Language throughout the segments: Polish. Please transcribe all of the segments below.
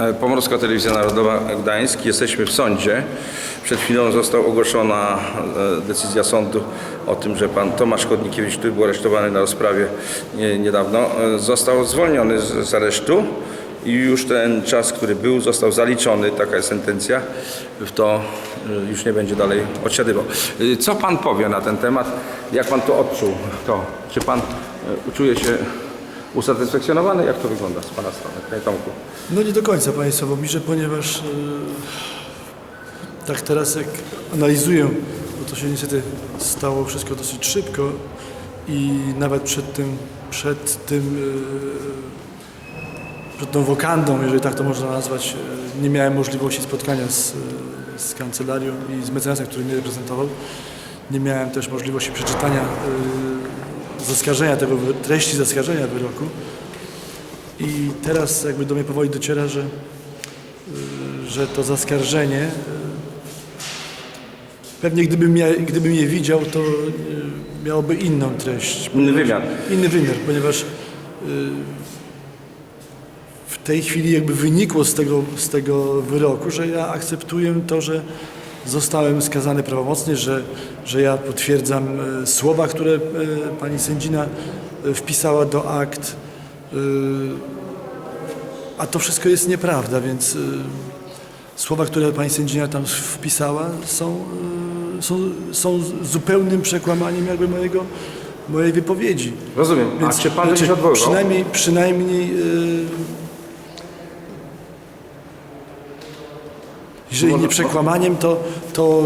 E, Pomorska Telewizja Narodowa Gdańsk. Jesteśmy w sądzie. Przed chwilą została ogłoszona e, decyzja sądu o tym, że pan Tomasz Chodnikiewicz, który był aresztowany na rozprawie nie- niedawno, e, został zwolniony z, aresztu i już ten czas, który był, został zaliczony, taka jest sentencja, w to już nie będzie dalej odsiadywał. Co pan powie na ten temat? Jak pan to odczuł? To? Czy pan czuje się usatysfakcjonowany? Jak to wygląda z pana strony, panie Tomku? No nie do końca, panie Sławomirze, ponieważ e, tak teraz jak analizuję, bo to się niestety stało wszystko dosyć szybko i nawet przed tym, przed tym, e, przed tą wokandą, jeżeli tak to można nazwać, e, nie miałem możliwości spotkania z, z kancelarią i z mecenasem, który mnie reprezentował. Nie miałem też możliwości przeczytania zaskarżenia tego, treści zaskarżenia wyroku. I teraz jakby do mnie powoli dociera, że, y, że to zaskarżenie y, pewnie gdybym, mia, gdybym je widział, to y, miałoby inną treść. Inny wymiar. Inny wymiar, ponieważ w tej chwili jakby wynikło z tego, z tego wyroku, że ja akceptuję to, że zostałem skazany prawomocnie, że, że ja potwierdzam e, słowa, które e, pani sędzina e, wpisała do akt. A to wszystko jest nieprawda, więc słowa, które pani sędzina tam wpisała są, są, są zupełnym przekłamaniem jakby mojego, mojej wypowiedzi. Rozumiem. A czy pan będzie się odwoływał? Przynajmniej, przynajmniej jeżeli nie przekłamaniem, to, to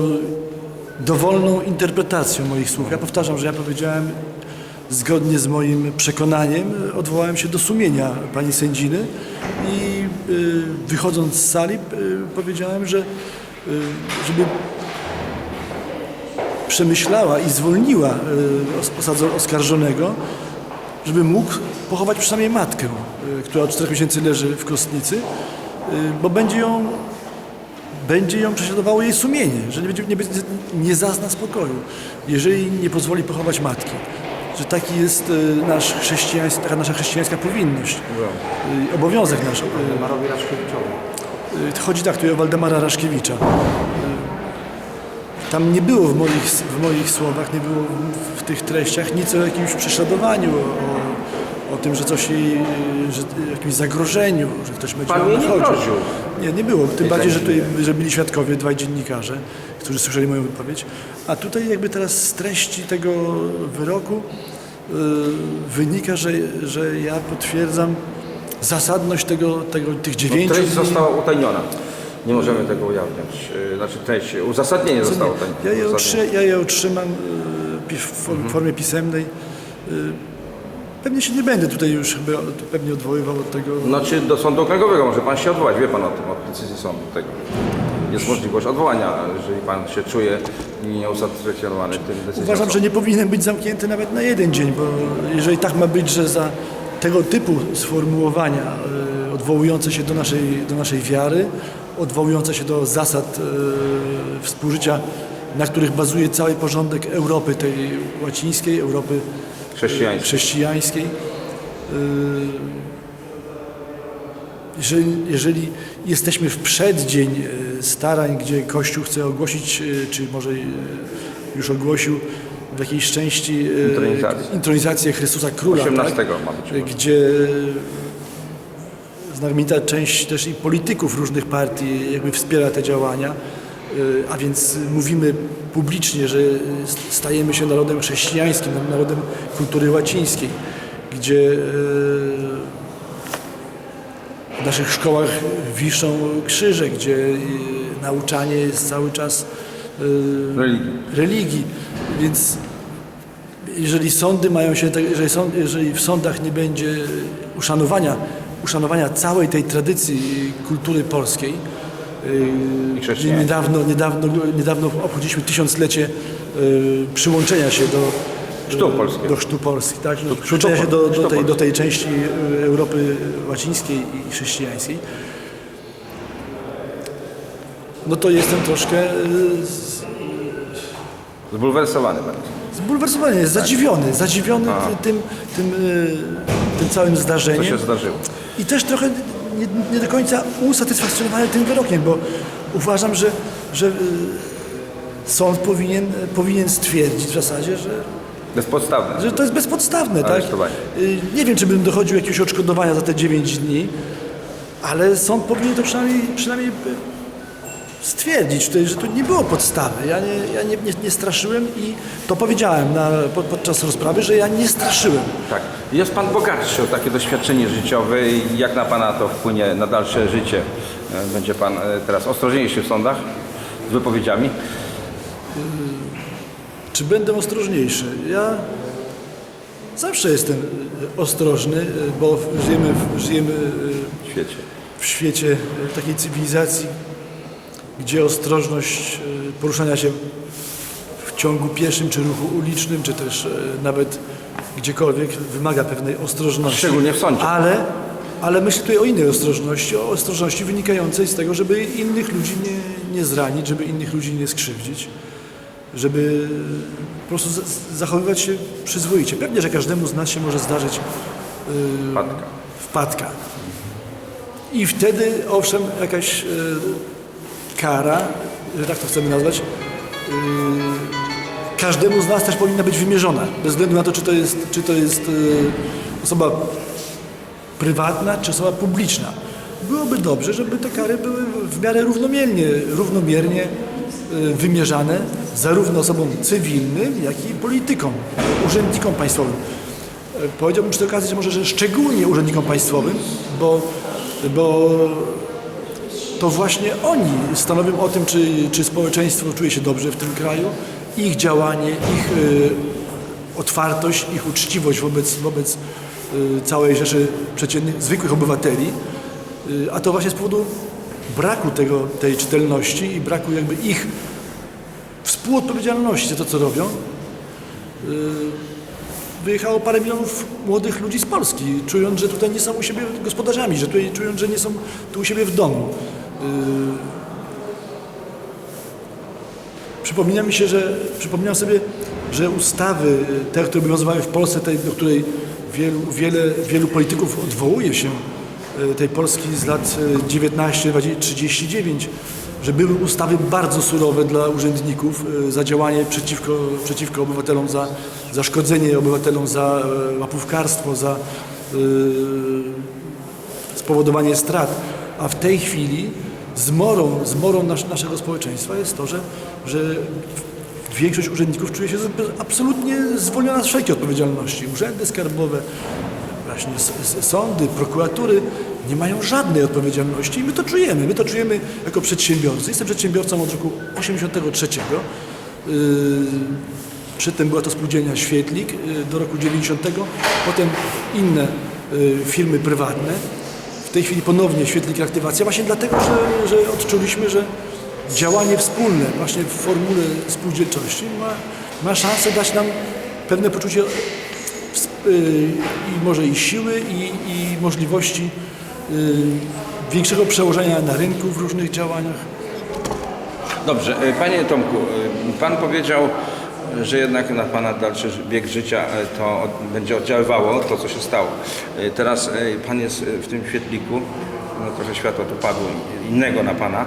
dowolną interpretacją moich słów. Ja powtarzam, że ja powiedziałem zgodnie z moim przekonaniem, odwołałem się do sumienia pani sędziny i yy, wychodząc z sali yy, powiedziałem, że yy, żeby przemyślała i zwolniła y, oskarżonego, żeby mógł pochować przynajmniej matkę, y, która od 4 miesięcy leży w kostnicy, y, bo będzie ją, będzie ją prześladowało jej sumienie, że nie, będzie, nie, będzie, nie zazna spokoju, jeżeli nie pozwoli pochować matki. Że taki jest y, nasz chrześcijański, taka nasza chrześcijańska powinność, y, obowiązek nasz. Marowi Raszkiewiczowi. Chodzi tak tu o Waldemara Raszkiewicza. Y, Tam nie było w moich, w moich słowach, nie było w, w tych treściach nic o jakimś prześladowaniu, o tym, że coś jej, y, że jakimś zagrożeniu, że ktoś będzie Pan jej nie groził. Nie, nie było. Tym Nie bardziej, że, tutaj, że byli świadkowie, dwaj dziennikarze, którzy słyszeli moją wypowiedź. A tutaj jakby teraz z treści tego wyroku y, wynika, że, że ja potwierdzam zasadność tego, tego, tych dziewięciu Treść dni. została utajniona. Nie możemy tego ujawniać. Yy, Znaczy treść, uzasadnienie zostało utajnione. Ja je, otrzy, ja je otrzymam y, w for- formie pisemnej. Pewnie się nie będę tutaj już chyba od- pewnie odwoływał od tego. Znaczy do sądu okręgowego może pan się odwołać, wie pan o tym, od decyzji sądu tego. Jest możliwość odwołania, jeżeli pan się czuje nieusatysfakcjonowany tym decyzją Uważam, sądu. że nie powinien być zamknięty nawet na jeden dzień, bo jeżeli tak ma być, że za tego typu sformułowania y, odwołujące się do naszej, do naszej wiary, odwołujące się do zasad y, współżycia, na których bazuje cały porządek Europy tej łacińskiej, Europy Chrześcijański. chrześcijańskiej. Yy, Jeżeli, jeżeli jesteśmy w przeddzień yy, starań, gdzie Kościół chce ogłosić, yy, czy może już ogłosił w jakiejś części Intronizację. intronizację Chrystusa Króla, 18 tak? ma być. gdzie znakomita część też i polityków różnych partii jakby wspiera te działania, y, a więc mówimy publicznie, że y, stajemy się narodem chrześcijańskim, narodem kultury łacińskiej, gdzie y, w naszych szkołach wiszą krzyże, gdzie y, nauczanie jest cały czas y, Religii. religii, więc jeżeli sądy mają się, tak- jeżeli, sąd, jeżeli w sądach nie będzie uszanowania, uszanowania całej tej tradycji kultury polskiej, Yy, niedawno, niedawno, niedawno obchodziliśmy tysiąclecie yy, przyłączenia się do Chrztu polskiego. do chrztu Polski, tak? przyłączenia się do, do, tej, do tej części yy, Europy łacińskiej i chrześcijańskiej. No to jestem troszkę z- Zbulwersowany bardzo. Zbulwersowany, jest zadziwiony, zadziwiony tym, tym, tym całym Co zdarzeniem. się zdarzyło? I też trochę nie, nie do końca usatysfakcjonowany tym wyrokiem, bo uważam, że, że y, sąd powinien, powinien stwierdzić w zasadzie, że, Bezpodstawne. że to jest bezpodstawne. Tak? Y, Nie wiem, czy bym dochodził jakiegoś odszkodowania za te 9 dni, ale sąd powinien to przynajmniej, przynajmniej stwierdzić, tutaj, że tu nie było podstawy. Ja nie, ja nie, nie, nie straszyłem i to powiedziałem na, pod, podczas rozprawy, że ja nie straszyłem. Tak. Jest Pan bogatszy o takie doświadczenie życiowe i jak na Pana to wpłynie na dalsze życie? E, Będzie Pan e, teraz ostrożniejszy w sądach z wypowiedziami? Czy będę ostrożniejszy? Ja zawsze jestem ostrożny, bo żyjemy, w- żyjemy W świecie. w świecie takiej cywilizacji, gdzie ostrożność y, poruszania się w ciągu pieszym, czy ruchu ulicznym, czy też y, nawet gdziekolwiek wymaga pewnej ostrożności. Szczególnie w sądzie. Ale, ale myślę tutaj o innej ostrożności, o ostrożności wynikającej z tego, żeby innych ludzi nie, nie zranić, żeby innych ludzi nie skrzywdzić, żeby po prostu zachowywać się przyzwoicie. Pewnie, że każdemu z nas się może zdarzyć Patka. wpadka. I wtedy, owszem, jakaś y, kara, że tak to chcemy nazwać, y, każdemu z nas też powinna być wymierzona. Bez względu na to, czy to jest, czy to jest y, osoba prywatna, czy osoba publiczna. Byłoby dobrze, żeby te kary były w miarę równomiernie, równomiernie y, wymierzane zarówno osobom cywilnym, jak i politykom, urzędnikom państwowym. Powiedziałbym przy tej okazji, że może że szczególnie urzędnikom państwowym, bo, bo to właśnie oni stanowią o tym, czy, czy społeczeństwo czuje się dobrze w tym kraju. Ich działanie, ich y, otwartość, ich uczciwość wobec, wobec y, całej rzeszy przeciętnych, zwykłych obywateli. Y, a to właśnie z powodu braku tego, tej czytelności i braku jakby ich współodpowiedzialności za to, co robią, wyjechało parę milionów młodych ludzi z Polski, czując, że tutaj nie są u siebie gospodarzami, że tutaj czując, że nie są tu u siebie w domu. Yy... Przypomina mi się, że przypominam sobie, że ustawy, te, które obowiązywały w Polsce, tej, do której wielu, wiele, wielu polityków odwołuje się, yy, tej Polski z lat yy, 19, 39, że były ustawy bardzo surowe dla urzędników za działanie przeciwko, przeciwko obywatelom, za, za szkodzenie obywatelom, za e, łapówkarstwo, za yy, spowodowanie strat. A w tej chwili zmorą, zmorą nas, naszego społeczeństwa jest to, że, że większość urzędników czuje się absolutnie zwolniona z wszelkiej odpowiedzialności. Urzędy skarbowe, właśnie sądy, prokuratury nie mają żadnej odpowiedzialności i my to czujemy. My to czujemy jako przedsiębiorcy. Jestem przedsiębiorcą od roku 83. Yy, Przedtem była to spółdzielnia Świetlik yy, do roku 90. Potem inne yy, firmy prywatne. Tej chwili ponownie Świetlik Reaktywacja właśnie dlatego, że, że odczuliśmy, że działanie wspólne właśnie w formule spółdzielczości ma, ma szansę dać nam pewne poczucie y, i może i siły i, i możliwości y, większego przełożenia na rynku w różnych działaniach. Dobrze, e, panie Tomku, e, pan powiedział, że jednak na pana dalszy bieg życia e, to będzie oddziaływało to, co się stało. E, Teraz e, pan jest w tym świetliku, no trochę światła tu padło innego na pana.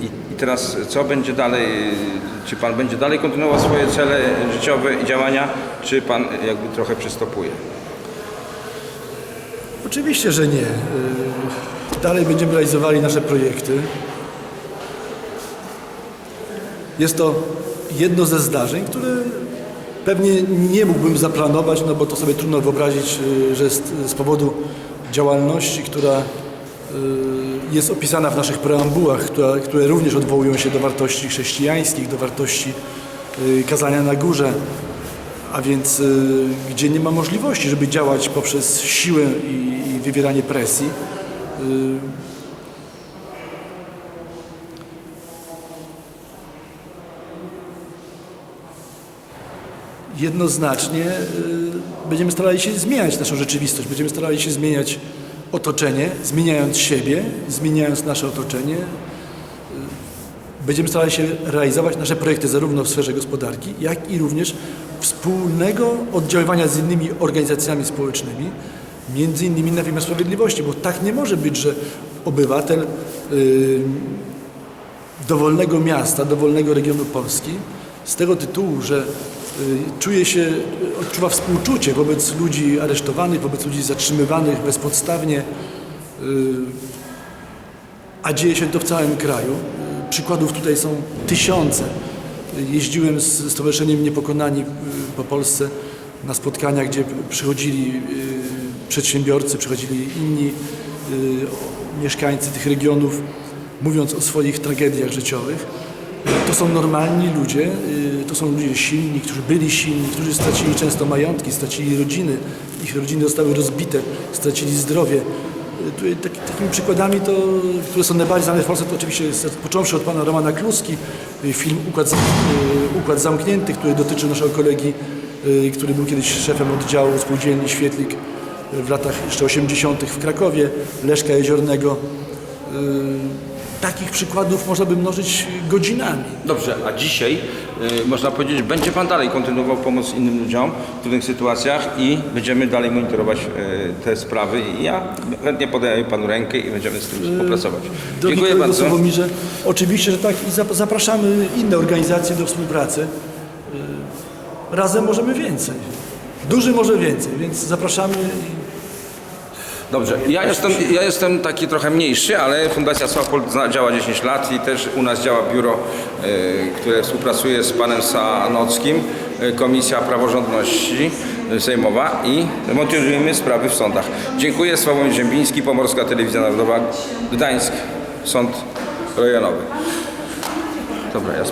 I, I teraz co będzie dalej? Czy pan będzie dalej kontynuował swoje cele życiowe i działania, czy pan jakby trochę przystopuje? Oczywiście, że nie. Dalej będziemy realizowali nasze projekty. Jest to jedno ze zdarzeń, które pewnie nie mógłbym zaplanować, no bo to sobie trudno wyobrazić, y, że z, powodu działalności, która y, jest opisana w naszych preambułach, które również odwołują się do wartości chrześcijańskich, do wartości y, kazania na górze, a więc gdzie nie ma możliwości, żeby działać poprzez siłę i, i wywieranie presji. Jednoznacznie y, będziemy starali się zmieniać naszą rzeczywistość, będziemy starali się zmieniać otoczenie, zmieniając siebie, zmieniając nasze otoczenie. Y, Będziemy starali się realizować nasze projekty zarówno w sferze gospodarki, jak i również wspólnego oddziaływania z innymi organizacjami społecznymi między innymi na wymiar sprawiedliwości, bo tak nie może być, że obywatel y, dowolnego miasta, dowolnego regionu Polski z tego tytułu, że czuje się, y, odczuwa współczucie wobec ludzi aresztowanych, wobec ludzi zatrzymywanych bezpodstawnie, y, a dzieje się to w całym kraju. Y, Przykładów tutaj są tysiące. Y, Jeździłem z Stowarzyszeniem Niepokonani y, po Polsce na spotkania, gdzie przychodzili y, przedsiębiorcy, przychodzili inni y, mieszkańcy tych regionów, mówiąc o swoich tragediach życiowych. To są normalni ludzie, y, to są ludzie silni, którzy byli silni, którzy stracili często majątki, stracili rodziny, ich rodziny zostały rozbite, stracili zdrowie. Y, taki, takimi przykładami, to, które są najbardziej znane w Polsce, to oczywiście jest, począwszy od pana Romana Kluski, y, film Układ, Układ Zamknięty, który dotyczy naszego kolegi, który był kiedyś szefem oddziału spółdzielni Świetlik w latach jeszcze 80. w Krakowie, Leszka Jeziornego. Y, Takich przykładów można by mnożyć godzinami. Dobrze, a dzisiaj y, można powiedzieć, będzie Pan dalej kontynuował pomoc innym ludziom w trudnych sytuacjach i będziemy dalej monitorować y, te sprawy i ja chętnie podaję Panu rękę i będziemy z tym współpracować. Drogi Dziękuję kolego bardzo. Sławomirze, oczywiście, że tak i zap- zapraszamy inne organizacje do współpracy. Y, Razem możemy więcej. Duży może więcej, więc zapraszamy. Dobrze, ja jestem, ja jestem taki trochę mniejszy, ale Fundacja Sławpol działa 10 lat i też u nas działa biuro, y, które współpracuje z panem Sanockim, y, Komisja Praworządności Sejmowa i monitorujemy sprawy w sądach. Dziękuję, Sławomir Ziembiński, Pomorska Telewizja Narodowa, Gdańsk, Sąd Rejonowy. Dobra, ja